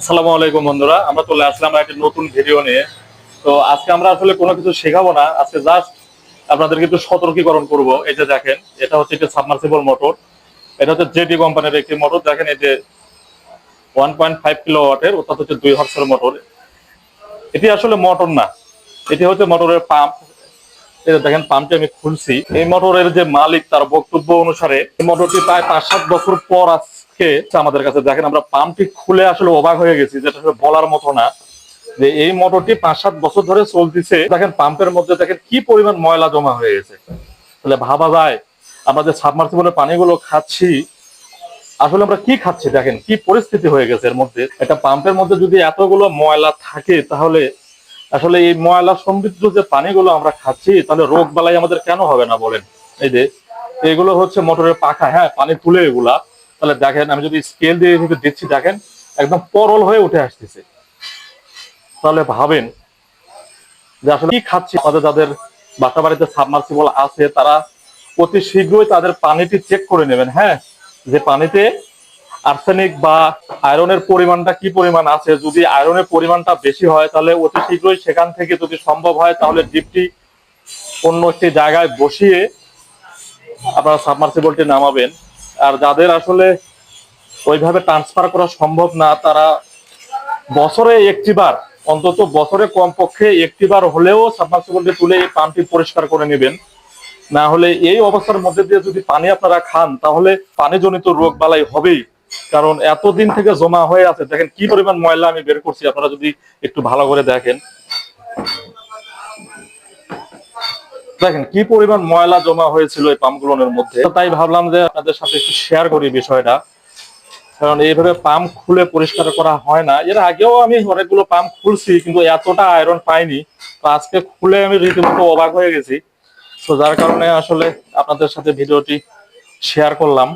আসসালামু আলাইকুম বন্ধুরা, আমরা চলে আসলাম একটা নতুন ভিডিও নিয়ে। তো আজকে আমরা আসলে কোনো কিছু শেখাবো না, আজকে জাস্ট আপনাদেরকে একটু সতর্কীকরণ করব। এই যে দেখেন, এটা হচ্ছে একটা সাবমার্সিবল মোটর এটা হচ্ছে জেডি কোম্পানির একটি মোটর দেখেন এই যে ওয়ান পয়েন্ট ফাইভ কিলো ওয়াটের অর্থাৎ হচ্ছে দুই হর্সের মোটর এটি আসলে মোটর না, এটি হচ্ছে মোটরের পাম্প যে দেখেন পাম্পটি আমি খুলছি। এই মোটরের যে মালিক তার বক্তব্য অনুসারে এই মোটরটি প্রায় পাঁচ সাত বছর পর আজকে আমাদের কাছে দেখেন আমরা পাম্পটি খুলে আসলে অবাক হয়ে গেছি যেটা আসলে বলার মতো না। যে এই মোটরটি পাঁচ সাত বছর ধরে চলতেছে। দেখেন পাম্পের মধ্যে দেখেন কি পরিমাণ ময়লা জমা হয়ে গেছে। তাহলে ভাবা যায়, আমরা যে সাবমার্সিবলের পানিগুলো খাচ্ছি, আসলে আমরা কি খাচ্ছি দেখেন, কি পরিস্থিতি হয়ে গেছে এর মধ্যে। একটা পাম্পের মধ্যে যদি এতগুলো ময়লা থাকে, তাহলে আসলে এই ময়লা সমৃদ্ধ যে পানিগুলো আমরা খাচ্ছি, তাহলে রোগ বালাই আমাদের কেন হবে না বলেন? এই যে, এগুলো হচ্ছে মোটরের পাখা। হ্যাঁ পানি তুলে এগুলা। তাহলে দেখেন, আমি যদি স্কেল দিয়ে দিচ্ছি, দেখেন, একদম পরল হয়ে উঠে আসতেছে। তাহলে ভাবেন যে আসলে কি খাচ্ছি? আমাদের যাদের বাসা বাড়িতে সাবমার্সিবল আছে, তারা অতি শীঘ্রই তাদের পানিটি চেক করে নেবেন হ্যাঁ? যে পানিতে আর্সেনিক বা আয়রনের পরিমাণটা কি পরিমাণ আছে? যদি আয়রনের পরিমাণটা বেশি হয়, তাহলে অতি শীঘ্রই সেখান থেকে যদি সম্ভব হয়, তাহলে ডিপটি অন্য একটি জায়গায় বসিয়ে আপনারা সাবমার্সিবলটি নামাবেন। আর যাদের আসলে ওইভাবে ট্রান্সফার করা সম্ভব না, তারা বছরে একটিবার, অন্তত বছরে কমপক্ষে একটিবার হলেও সাবমার্সিবলটি তুলে এই পাম্পটি পরিষ্কার করে নেবেন। না হলে এই অবস্থার মধ্যে দিয়ে যদি পানি আপনারা খান, তাহলে পানিজনিত রোগ বালাই হবেই। কারণ এতদিন থেকে জমা হয়ে আছে, দেখেন কি পরিমাণ ময়লা আমি বের করছি, আপনারা যদি একটু ভালো করে দেখেন। দেখেন, কি পরিমাণ ময়লা জমা হয়েছিল এই পাম্পগুলোর মধ্যে? তাই ভাবলাম যে আপনাদের সাথে একটু শেয়ার করি বিষয়টা। কারণ এইভাবে পাম্প খুলে পরিষ্কার করা হয় না। এর আগেও আমি অনেকগুলো পাম্প খুলছি, কিন্তু এতটা আয়রন পাইনি। তো আজকে খুলে আমি রীতিমতো অবাক হয়ে গেছি। তো যার কারণে আসলে আপনাদের সাথে ভিডিওটি শেয়ার করলাম।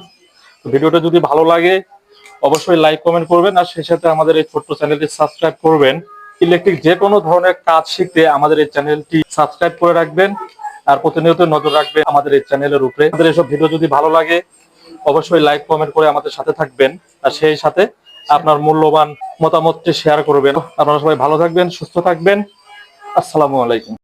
ভিডিওটা যদি ভালো লাগে, অবশ্যই লাইক কমেন্ট করবেন। আর সেই সাথে আমাদের এই ছোট্ট চ্যানেলটি সাবস্ক্রাইব করবেন। ইলেকট্রিক যে কোনো ধরনের কাজ শিখতে আমাদের এই চ্যানেলটি সাবস্ক্রাইব করে রাখবেন। আর প্রতিনিয়ত নজর রাখবে আমাদের এই চ্যানেলের উপরে। আমাদের এসব ভিডিও যদি ভালো লাগে, অবশ্যই লাইক কমেন্ট করে আমাদের সাথে থাকবেন। আর সেই সাথে আপনার মূল্যবান মতামতটি শেয়ার করবেন। আপনারা সবাই ভালো থাকবেন, সুস্থ থাকবেন। আসসালামু আলাইকুম।